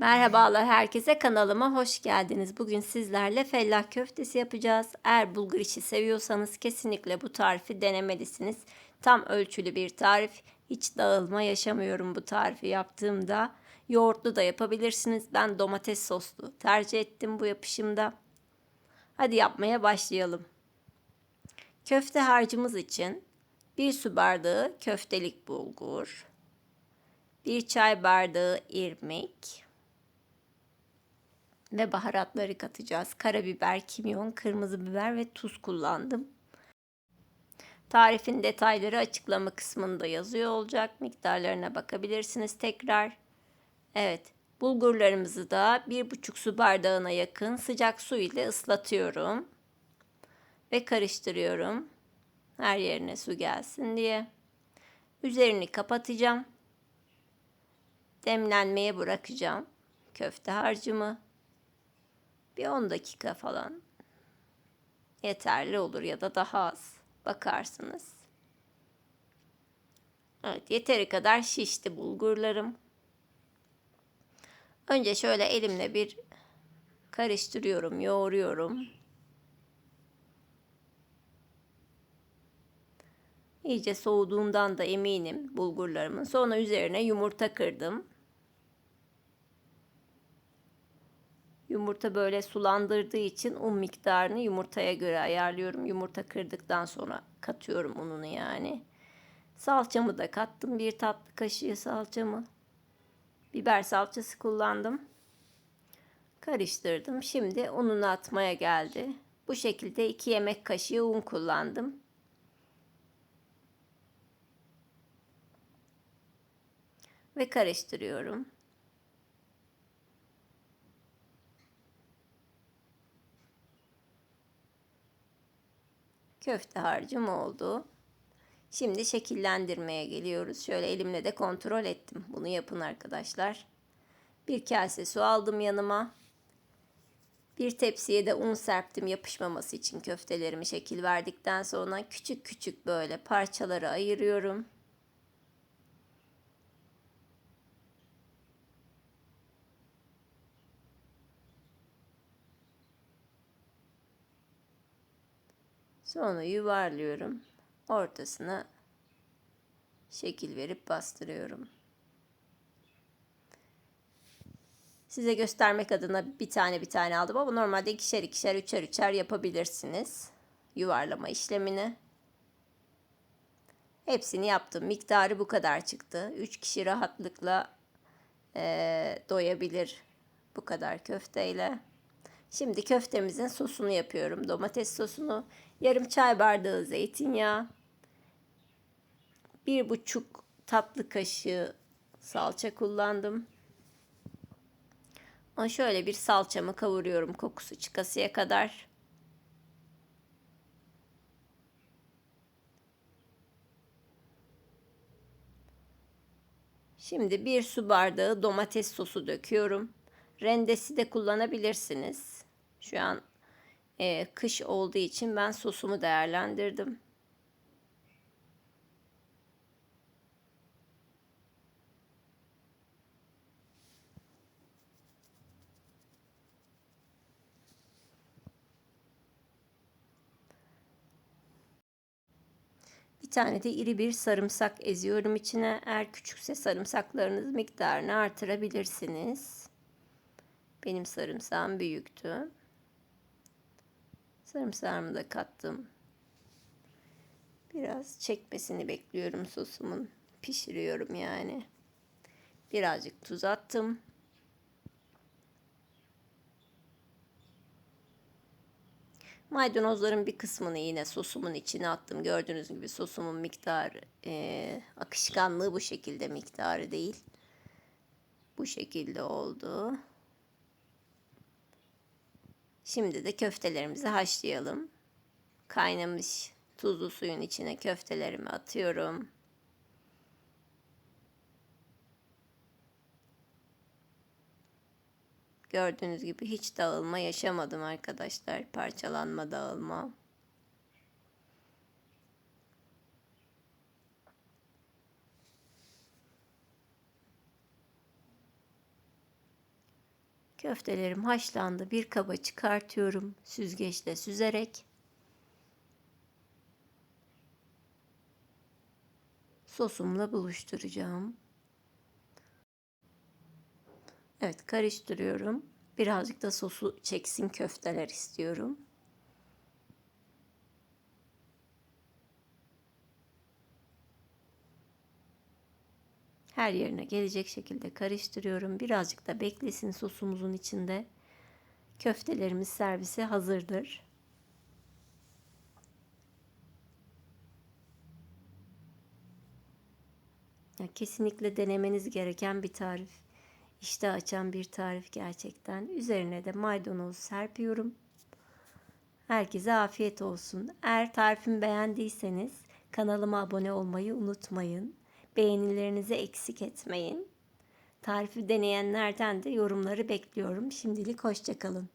Merhabalar herkese kanalıma hoş geldiniz. Bugün sizlerle fellah köftesi yapacağız. Eğer bulgur işi seviyorsanız kesinlikle bu tarifi denemelisiniz. Tam ölçülü bir tarif. Hiç dağılma yaşamıyorum bu tarifi yaptığımda. Yoğurtlu da yapabilirsiniz. Ben domates soslu tercih ettim bu yapışımda. Hadi yapmaya başlayalım. Köfte harcımız için 1 su bardağı köftelik bulgur, 1 çay bardağı irmik, ve baharatları katacağız. Karabiber, kimyon, kırmızı biber ve tuz kullandım. Tarifin detayları açıklama kısmında yazıyor olacak. Miktarlarına bakabilirsiniz tekrar. Evet, bulgurlarımızı da bir buçuk su bardağına yakın sıcak su ile ıslatıyorum. Ve karıştırıyorum. Her yerine su gelsin diye. Üzerini kapatacağım. Demlenmeye bırakacağım köfte harcımı. Bir 10 dakika falan yeterli olur ya da daha az bakarsınız. Evet yeteri kadar şişti bulgurlarım. Önce şöyle elimle bir karıştırıyorum, yoğuruyorum. İyice soğuduğundan da eminim bulgurlarımın. Sonra üzerine yumurta kırdım. Yumurta böyle sulandırdığı için un miktarını yumurtaya göre ayarlıyorum. Yumurta kırdıktan sonra katıyorum ununu yani. Salçamı da kattım. Bir tatlı kaşığı salçamı. Biber salçası kullandım. Karıştırdım. Şimdi ununu atmaya geldi. Bu şekilde 2 yemek kaşığı un kullandım. Ve karıştırıyorum. Köfte harcım oldu. Şimdi şekillendirmeye geliyoruz. Şöyle elimle de kontrol ettim. Bunu yapın arkadaşlar. Bir kase su aldım yanıma. Bir tepsiye de un serptim yapışmaması için köftelerimi şekil verdikten sonra küçük küçük böyle parçalara ayırıyorum. Sonra yuvarlıyorum. Ortasına şekil verip bastırıyorum. Size göstermek adına bir tane bir tane aldım ama normalde ikişer ikişer üçer üçer yapabilirsiniz. Yuvarlama işlemini. Hepsini yaptım. Miktarı bu kadar çıktı. Üç kişi rahatlıkla e, doyabilir bu kadar köfteyle. Şimdi köftemizin sosunu yapıyorum. Domates sosunu yarım çay bardağı zeytinyağı, bir buçuk tatlı kaşığı salça kullandım. Ama şöyle bir salçamı kavuruyorum kokusu çıkasıya kadar. Şimdi bir su bardağı domates sosu döküyorum. Rendesi de kullanabilirsiniz. Şu an e, kış olduğu için ben sosumu değerlendirdim. Bir tane de iri bir sarımsak eziyorum içine. Eğer küçükse sarımsaklarınız miktarını artırabilirsiniz. Benim sarımsağım büyüktü. Sarımsağımı da kattım. Biraz çekmesini bekliyorum sosumun. Pişiriyorum yani. Birazcık tuz attım. Maydanozların bir kısmını yine sosumun içine attım. Gördüğünüz gibi sosumun miktarı, e, akışkanlığı bu şekilde miktarı değil. Bu şekilde oldu. Şimdi de köftelerimizi haşlayalım. Kaynamış tuzlu suyun içine köftelerimi atıyorum. Gördüğünüz gibi hiç dağılma yaşamadım arkadaşlar. Parçalanma, dağılma. Köftelerim haşlandı. Bir kaba çıkartıyorum. Süzgeçle süzerek. Sosumla buluşturacağım. Evet karıştırıyorum. Birazcık da sosu çeksin köfteler istiyorum. Her yerine gelecek şekilde karıştırıyorum. Birazcık da beklesin sosumuzun içinde. Köftelerimiz servise hazırdır. Ya kesinlikle denemeniz gereken bir tarif. İşte açan bir tarif gerçekten. Üzerine de maydanoz serpiyorum. Herkese afiyet olsun. Eğer tarifimi beğendiyseniz kanalıma abone olmayı unutmayın. Beğenilerinizi eksik etmeyin. Tarifi deneyenlerden de yorumları bekliyorum. Şimdilik hoşçakalın.